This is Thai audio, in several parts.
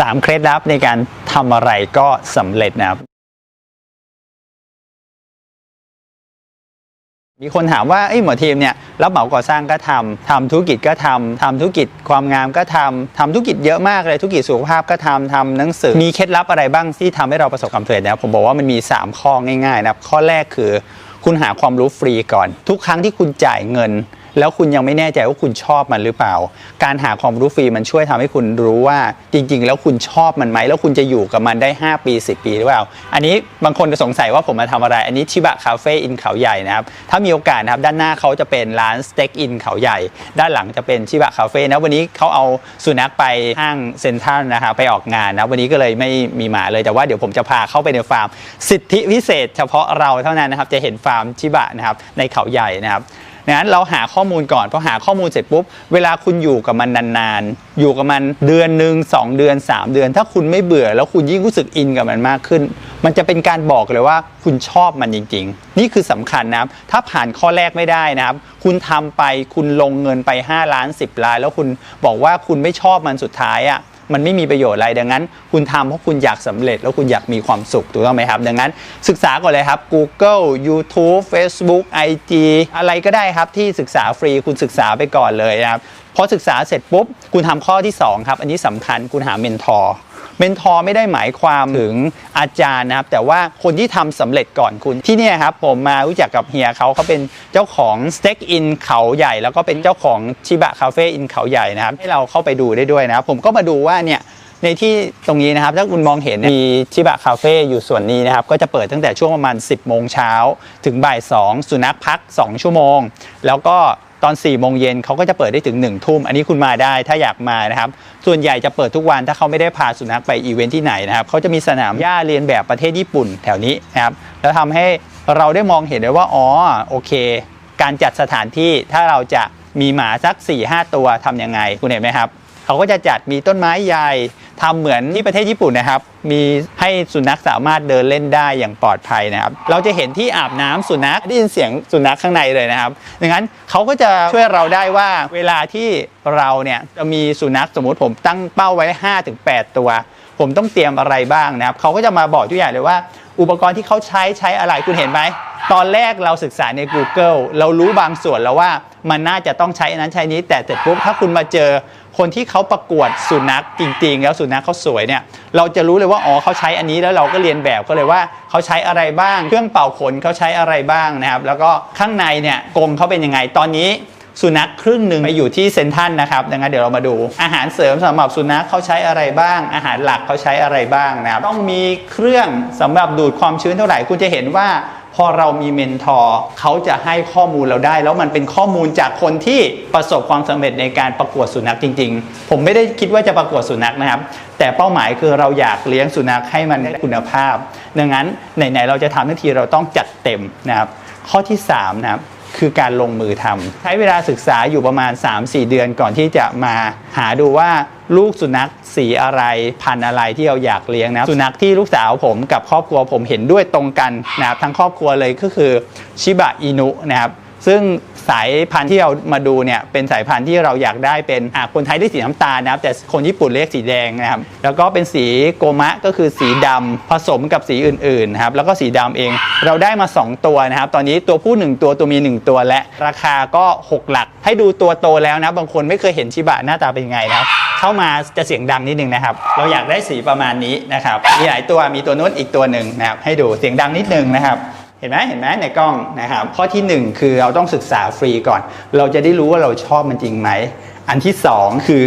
3 เคล็ดลับในการทำอะไรก็สำเร็จนะครับ มีคนถามว่าเอ้หมอทีมเนี่ยรับเหมาก่อสร้างก็ทำทำธุรกิจก็ทำทำธุรกิจความงามก็ทำทำธุรกิจเยอะมากเลยธุรกิจสุขภาพก็ทำทำหนังสือมีเคล็ดลับอะไรบ้างที่ทำให้เราประสบความสำเร็จนะครับผมบอกว่ามันมี 3 ข้อง่ายๆนะครับข้อแรกคือ คุณหาความรู้ฟรีก่อน ทุกครั้งที่คุณจ่ายเงิน แล้วคุณยังไม่แน่ใจว่าคุณชอบมันหรือเปล่า การหาความรู้ฟรีมันช่วยทำให้คุณรู้ว่าจริง ๆ แล้วคุณชอบมันไหมแล้วคุณจะอยู่กับมันได้ 5 ปี 10 ปีหรือเปล่า อันนี้บางคนจะสงสัยว่าผมมาทำอะไร อันนี้ชิบะคาเฟ่อินเขาใหญ่นะครับ ถ้ามีโอกาสนะครับด้านหน้าเขาจะเป็นร้านสเต็กอินเขาใหญ่ ด้านหลังจะเป็นชิบะคาเฟ่นะวันนี้เขาเอาสุนัขไปห้างเซ็นทรัลนะครับไปออกงานนะวันนี้ก็เลยไม่มีหมาเลยแต่ว่าเดี๋ยวผมจะพาเข้าไปในฟาร์ม สิทธิพิเศษ เฉพาะเราเท่านั้นนะครับจะเห็นฟาร์มชิบะนะครับในเขาใหญ่นะครับ นั้นเราหาข้อมูลก่อนพอหาข้อมูลเสร็จปุ๊บเวลาคุณอยู่กับมันนานๆ อยู่กับมันเดือนหนึ่งสองเดือน 3 เดือน ถ้าคุณไม่เบื่อแล้วคุณยิ่งรู้สึกอินกับมันมากขึ้น มันจะเป็นการบอกเลยว่าคุณชอบมันจริง ๆ นี่คือสำคัญนะครับถ้าผ่านข้อแรกไม่ได้นะครับ คุณทำไปคุณลงเงินไป 5 ล้าน 10 ล้าน แล้วคุณบอกว่าคุณไม่ชอบมันสุดท้ายอะ่ะ มันไม่มีประโยชน์อะไรดังนั้น คุณทำเพราะคุณอยากสำเร็จ แล้วคุณอยากมีความสุขถูกต้องไหมครับ ดังนั้นศึกษาก่อนเลยครับ Google YouTube Facebook IG อะไรก็ได้ครับที่ศึกษาฟรีคุณศึกษาไปก่อนเลยนะครับพอศึกษาเสร็จปุ๊บคุณทำข้อที่2ครับอันนี้สำคัญคุณหาเมนทอร์ เมนทอร์ไม่ได้หมายความถึงอาจารย์นะครับ แต่ว่าคนที่ทำสำเร็จก่อนคุณที่เนี่ยครับผมมารู้จักกับเฮียเขาเขาเป็นเจ้าของสเต็กอินเขาใหญ่ แล้วก็เป็นเจ้าของชิบะคาเฟ่อินเขาใหญ่นะครับ ให้เราเข้าไปดูได้ด้วยนะครับ ผมก็มาดูว่าเนี่ยในที่ตรงนี้นะครับ ถ้าคุณมองเห็นเนี่ยมีชิบะคาเฟ่อยู่ส่วนนี้นะครับ ก็จะเปิดตั้งแต่ช่วงประมาณ 10 โมงเช้า ถึงบ่าย 2 สุนัขพัก 2 ชั่วโมง แล้วก็ ตอน4โมงเย็นเขาก็จะเปิดได้ถึง1ทุ่ม อันนี้คุณมาได้ถ้าอยากมานะครับ ส่วนใหญ่จะเปิดทุกวันถ้าเขาไม่ได้พาสุนัขไปอีเวนท์ที่ไหนนะครับเขาจะมีสนามหญ้าเรียนแบบประเทศญี่ปุ่นแถวนี้นะครับแล้วทำให้เราได้มองเห็นได้ว่าอ๋อโอเค การจัดสถานที่ถ้าเราจะมีหมาสัก4-5ตัวทำยังไงคุณเห็นไหมครับเขาก็จะจัดมีต้นไม้ใหญ่ทำเหมือนที่ประเทศญี่ปุ่นนะครับ มีให้สุนัขสามารถเดินเล่นได้อย่างปลอดภัยนะครับ เราจะเห็นที่อาบน้ำสุนัขได้ยินเสียงสุนัขข้างในเลยนะครับดังนั้นเขาก็จะช่วยเราได้ว่าเวลาที่เราเนี่ยจะมีสุนัขสมมุติผมตั้งเป้าไว้ 5-8 ตัว ผมต้องเตรียมอะไรบ้างนะครับเขาก็จะมาบอกทุกอย่างเลยว่า อุปกรณ์ที่เขาใช้ใช้อะไรคุณเห็นไหม ตอนแรกเราศึกษาใน Google เรารู้บางส่วนแล้วว่ามันน่าจะต้องใช้อันนั้นใช้นี้ แต่เสร็จปุ๊บถ้าคุณมาเจอคนที่เขาประกวดสุนัขจริง ๆ แล้วสุนัขเขาสวยเนี่ยเราจะรู้เลยว่าอ๋อเขาใช้อันนี้แล้วเราก็เรียนแบบก็เลยว่าเขาใช้อะไรบ้าง เครื่องเป่าขนเขาใช้อะไรบ้างนะครับแล้วก็ข้างในเนี่ยกรงเขาเป็นยังไงตอนนี้สุนัขครึ่งหนึ่งไปอยู่ที่เซนทรันนะครับดังนั้นเดี๋ยวเรามาดู อาหารเสริมสำหรับสุนัขเขาใช้อะไรบ้าง อาหารหลักเขาใช้อะไรบ้างนะครับต้องมีเครื่องสำหรับดูดความชื้นเท่าไหร่คุณจะเห็นว่า พอเรามีเมนทอร์เขาจะให้ข้อมูลเราได้ แล้วมันเป็นข้อมูลจากคนที่ประสบความสำเร็จในการประกวดสุนัขจริง ๆ ผมไม่ได้คิดว่าจะประกวดสุนัขนะครับ แต่เป้าหมายคือเราอยากเลี้ยงสุนัขให้มันได้คุณภาพ ดังนั้นไหนๆเราจะทำทันทีเราต้องจัดเต็มนะครับ ข้อที่สามนะครับ คือการลงมือทำใช้เวลาศึกษาอยู่ประมาณ 3-4 เดือนก่อนที่จะมาหาดูว่าลูกสุนัขสีอะไรพันธุ์อะไรที่เราอยากเลี้ยงนะสุนัขที่ลูกสาวผมกับครอบครัวผมเห็นด้วยตรงกันนะครับทั้งครอบครัวเลยก็คือชิบะอินุนะครับซึ่ง สายพันธุ์ที่เรามาดูเนี่ยเป็นสายพันธุ์ที่เราอยากได้เป็นอะคนไทยได้สีน้ำตาลนะครับแต่คนญี่ปุ่นเรียกสีแดงนะครับแล้วก็เป็นสีโกมะก็คือสีดำผสมกับสีอื่นๆนะครับแล้วก็สีดำเองเราได้มา 2 ตัวนะครับตอนนี้ตัวผู้ 1 ตัวตัวเมีย1ตัวและราคาก็ 6 หลัก ให้ดูตัวโตแล้วนะบางคนไม่เคยเห็นชิบะหน้าตาเป็นยังไงนะครับเข้ามาจะเสียงดังนิดนึงนะครับเราอยากได้สีประมาณนี้นะครับมีหลายตัวมีตัวนู้นอีกตัวหนึ่งนะครับให้ดูเสียงดังนิดนึงนะครับ เห็นไหมเห็นไหมในกล้องนะครับข้อทีหนึ่1 คือเราต้องศึกษาฟรีก่อน เราจะได้รู้ว่าเราชอบมันจริงไหมอันที่ 2 คือ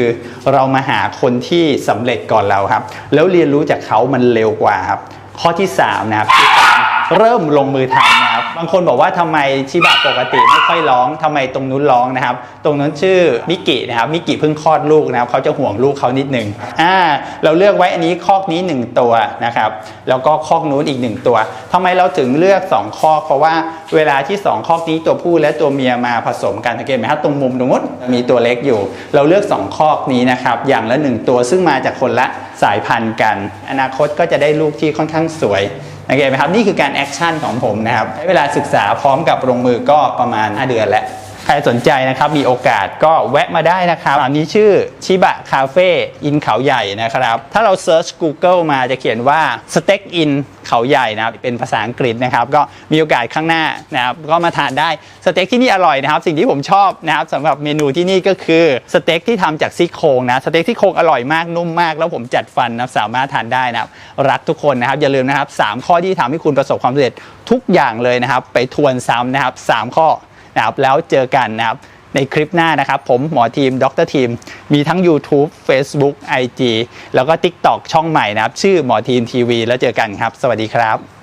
เรามาหาคนที่สำเร็จก่อนเราครับ แล้วเรียนรู้จากเขามันเร็วกว่าครับ ข้อที่3นะครับคือการเริ่มลงมือทำนะ บางคนบอกว่าทำไมชิบะปกติไม่ค่อยร้องทำไมตรงนู้นร้องนะครับ ตรงนั้นชื่อมิกินะครับมิกิเพิ่งคลอดลูกนะครับเขาจะห่วงลูกเขานิดหนึ่งอ่าเราเลือกไว้อันนี้คอกนี้ 1 ตัวนะครับแล้วก็คอกนู้นอีก 1 ตัวทำไมเราถึงเลือก 2 คอก เพราะว่าเวลาที่ 2 คอกนี้ตัวผู้และตัวเมียมาผสมกันสังเกตไหมครับตรงมุมตรงนู้นมีตัวเล็กอยู่ เราเลือก 2 คอกนี้นะครับอย่างละ 1 ตัวซึ่งมาจากคนละสายพันธุ์กัน อนาคตก็จะได้ลูกที่ค่อนข้างสวย โอเคไหมครับนี่คือการแอคชั่นของผมนะครับใช้เวลาศึกษาพร้อมกับลงมือก็ประมาณ 5 เดือนแล้ว ใครสนใจนะครับมีโอกาสก็แวะมาได้นะครับอันนี้ชื่อชิบะคาเฟ่อินเขาใหญ่นะครับ ถ้าเราเซิร์ช Google มาจะเขียนว่าสเต็กอินเขาใหญ่นะครับเป็นภาษาอังกฤษนะครับก็มีโอกาสข้างหน้านะครับก็มาทานได้สเต็กที่นี่อร่อยนะครับ สิ่งที่ผมชอบนะครับสำหรับเมนูที่นี่ก็คือสเต็กที่ทำจากซี่โครงนะสเต็กซี่โครงอร่อยมากนุ่มมาก แล้วผมจัดฟันนะครับสามารถทานได้นะครับรักทุกคนนะครับอย่าลืมนะครับสามข้อที่ทำให้คุณประสบความสำเร็จทุกอย่างเลยนะครับ ไปทวนซ้ำนะครับสามข้อ นะครับแล้วเจอกันนะครับในคลิปหน้านะครับ ผมหมอทีมดรทีม มีทั้ง YouTube Facebook IG แล้วก็ TikTok ช่องใหม่นะครับ ชื่อหมอทีมทีวีแล้วเจอกันครับ สวัสดีครับ